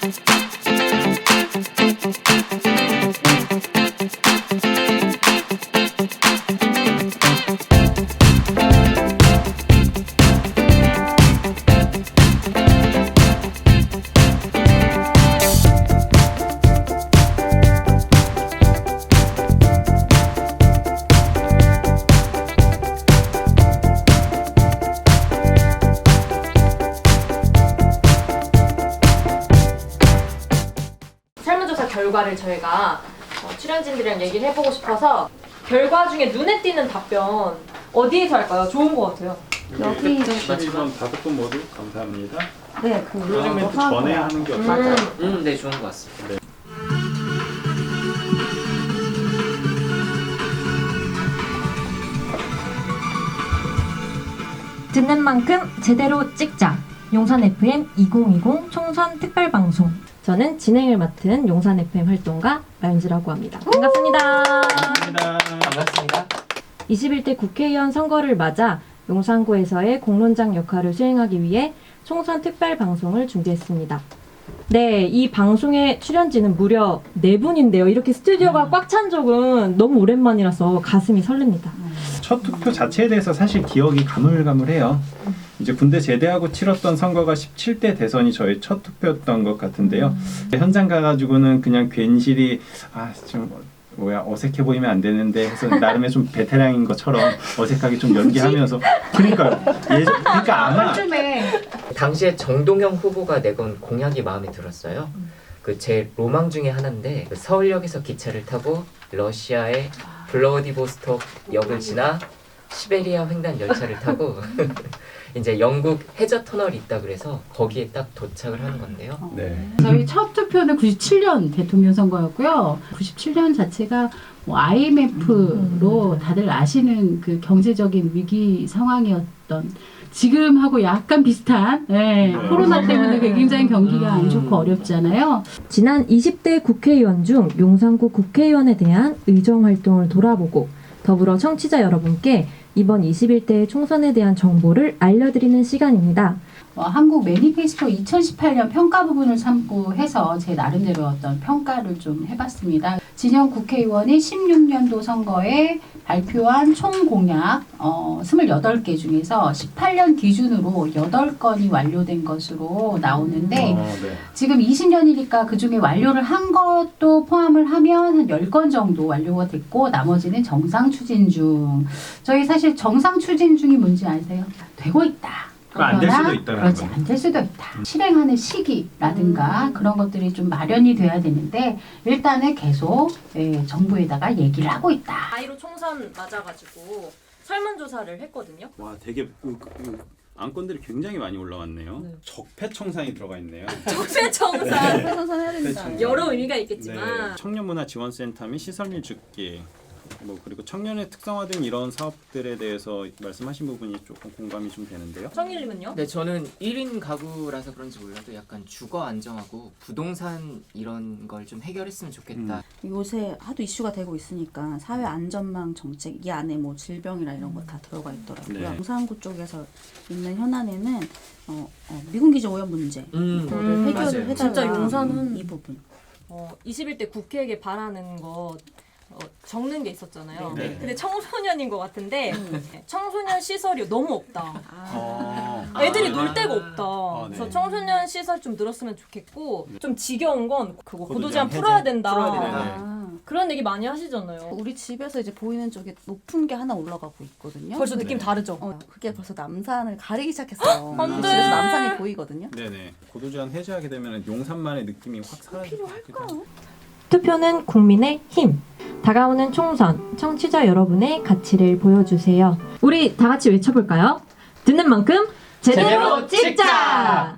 설 결과를 저희가 어, 출연진들이랑 얘기를 해보고 싶어서 결과 중에 눈에 띄는 답변 어디에서 할까요? 좋은 것 같아요. 여기 마치면 다섯 분 모두 감사합니다. 네, 그 클로징 멘트 전에 하는 게 어떨까요? 맞아요. 음, 네, 좋은 것 같습니다. 듣는 만큼 제대로 찍자. 용산 FM 2020 총선 특별 방송. 저는 진행을 맡은 용산 FM 활동가 라윤지라고 합니다. 반갑습니다. 감사합니다. 반갑습니다. 21대 국회의원 선거를 맞아 용산구에서의 공론장 역할을 수행하기 위해 총선 특별 방송을 준비했습니다. 네, 이 방송의 출연진은 무려 네 분인데요. 이렇게 스튜디오가 꽉찬 적은 너무 오랜만이라서 가슴이 설렙니다. 첫 투표 자체에 대해서 사실 기억이 가물가물해요. 이제 군대 제대하고 치렀던 선거가 17대 대선이 저의 첫 투표였던 것 같은데요. 현장 가가지고는 그냥 괜시리 아좀 뭐야 어색해 보이면 안 되는데 해서 나름의 좀 베테랑인 것처럼 어색하게 좀 연기하면서 그러니까요. 예, 그러니까 아마 당시에 정동영 후보가 내건 공약이 마음에 들었어요. 그제 로망 중에 하나인데 그 서울역에서 기차를 타고 러시아의 블라디보스톡 역을 지나 시베리아 횡단 열차를 타고 이제 영국 해저 터널이 있다 그래서 거기에 딱 도착을 하는 건데요. 네. 저희 첫 투표는 97년 대통령 선거였고요. 97년 자체가 뭐 IMF로 다들 아시는 그 경제적인 위기 상황이었던 지금하고 약간 비슷한 예, 네. 코로나 때문에 굉장히 경기가 안 좋고 어렵잖아요. 지난 20대 국회의원 중 용산구 국회의원에 대한 의정 활동을 돌아보고 더불어 청취자 여러분께 이번 21대 총선에 대한 정보를 알려드리는 시간입니다. 어, 한국 매니페스토 2018년 평가 부분을 참고 해서 제 나름대로 어떤 평가를 좀 해봤습니다. 진영 국회의원이 16년도 선거에 발표한 총 공약 어, 28개 중에서 18년 기준으로 8건이 완료된 것으로 나오는데 어, 네. 지금 20년이니까 그 중에 완료를 한 것도 포함을 하면 한 10건 정도 완료가 됐고 나머지는 정상 추진 중. 저희 사실 정상 추진 중이 뭔지 아세요? 되고 있다. 안될 수도 있다라는 그렇지 거예요. 안될 수도 있다. 실행하는 시기라든가 그런 것들이 좀 마련이 돼야 되는데 일단은 계속 예, 정부에다가 얘기를 하고 있다. 아이로 총선 맞아가지고 설문조사를 했거든요. 와 되게 그, 그, 안건들이 굉장히 많이 올라왔네요. 네. 적폐 청산이 들어가 있네요. 적폐 청산 선선해야 된다. 여러 의미가 있겠지만 네. 청년문화지원센터 및 시설물 죽기 뭐 그리고 청년의 특성화된 이런 사업들에 대해서 말씀하신 부분이 조금 공감이 좀 되는데요. 청일님은요? 네, 저는 1인 가구라서 그런지 몰라도 약간 주거 안정하고 부동산 이런 걸 좀 해결했으면 좋겠다. 요새 하도 이슈가 되고 있으니까 사회 안전망 정책 이 안에 뭐 질병이나 이런 거 다 들어가 있더라고요. 네. 용산구 쪽에서 있는 현안에는 어, 어, 미군 기지 오염 문제 음, 이거를 음, 해결을 맞아요. 해달라. 진짜 용산은 이 부분. 어, 21대 국회에게 바라는 것 어, 적는 게 있었잖아요. 네. 근데 청소년인 것 같은데 청소년 시설이 너무 없다. 어. 애들이 아, 놀 네. 데가 없다. 아, 네. 그래서 청소년 시설 좀 늘었으면 좋겠고 좀 지겨운 건 그거 고도 고도제한 제한 풀어야 해제. 된다. 풀어야 되네. 아, 그런 얘기 많이 하시잖아요. 우리 집에서 이제 보이는 쪽에 높은 게 하나 올라가고 있거든요. 벌써 느낌 다르죠? 어, 그게 벌써 남산을 가리기 시작했어요. 안 돼. 집에서 남산이 보이거든요. 네네 고도제한 해제하게 되면 용산만의 느낌이 확 사라질 것 같기도 하고. 투표는 국민의 힘. 다가오는 총선, 청취자 여러분의 가치를 보여주세요. 우리 다 같이 외쳐볼까요? 듣는 만큼 제대로, 제대로 찍자! 찍자!